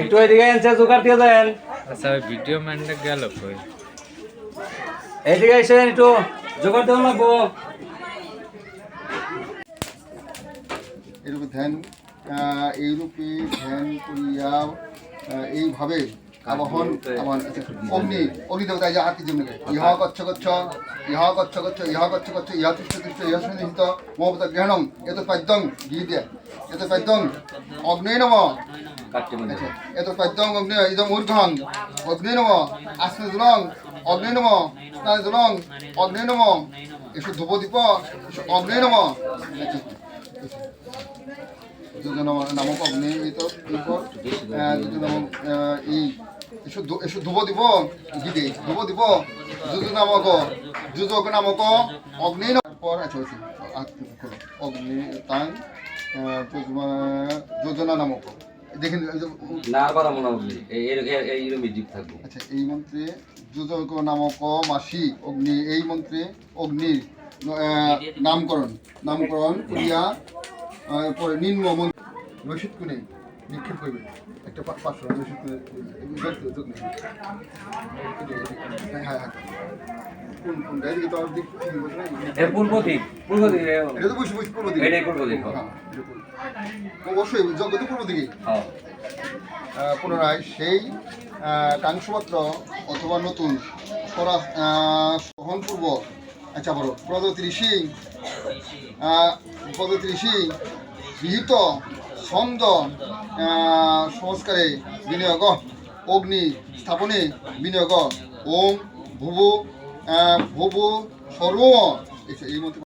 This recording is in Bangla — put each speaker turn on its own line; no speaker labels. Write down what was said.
একটু এদিকে এসে জোগাড় দিয়ে দেন।
আচ্ছা ওই ভিডিও ম্যানটা গেল কই?
এইদিকে এসে একটু জোগাড় দেওয়া লাগবো।
এরূপে ধ্যান এইরূপে ধ্যান করিয়া এইভাবে আবাহন আমার আচ্ছা, অগ্নি অগ্নি দেবতা এই যে হাতি জন্য ইহা গচ্ছ গচ্ছ ইহা গচ্ছ গচ্ছ ইহা গচ্ছ গচ্ছ ইহা তিষ্ঠ তিষ্ঠ ইহা সন্নিহিত মমতা গ্রহণম এত পাদ্যং গীতে এত পাদ্যং অগ্নে নম এত পাদ্যং অগ্নে ইদম ঊর্ধ্বং অগ্নে নম আসনে দুলং অগ্নে নম স্নানে দুলং অগ্নে নম এসব ধূপদীপ অগ্নে নম। আচ্ছা নামক অগ্নি তো নামক আহ, এসব এসব ধুব দিব গীতে ধুব দিব যোজন নামক যোজক নামক অগ্নি পর আচ্ছা আচ্ছা আচ্ছা। অগ্নি তাং যোজনা নামক। দেখেন
না আর মনে হবে এই এইরকম থাকব।
আচ্ছা এই মন্ত্রে যুজক নামক মাসি অগ্নি এই মন্ত্রে অগ্নির নামকরণ নামকরণ করিয়া পরে নিম্ন মন্ত্র নৈশিত কোণে নিক্ষেপ করবে একটা পাঁচশো যোগ হ্যাঁ হ্যাঁ হ্যাঁ কোন কোনটা এদিকে তো দিক ঠিক বলছে না
এর পূর্ব দিক। পূর্ব দিক
এটা তো বুঝি বুঝি পূর্ব দিকে।
এটাই পূর্ব দিক,
এটা পূর্ব। অবশ্যই তো পূর্ব দিকেই। পুনরায় সেই আহ, কাংসপত্র অথবা নতুন আহ, আচ্ছা বড় প্রদত্ত ঋষি আহ, প্রদত্ত ঋষি বিহিত ছন্দ সংস্কারে বিনিয়োগ অগ্নি স্থাপনে বিনিয়োগ ওম ভুবু ভুব সর্ব এই মতো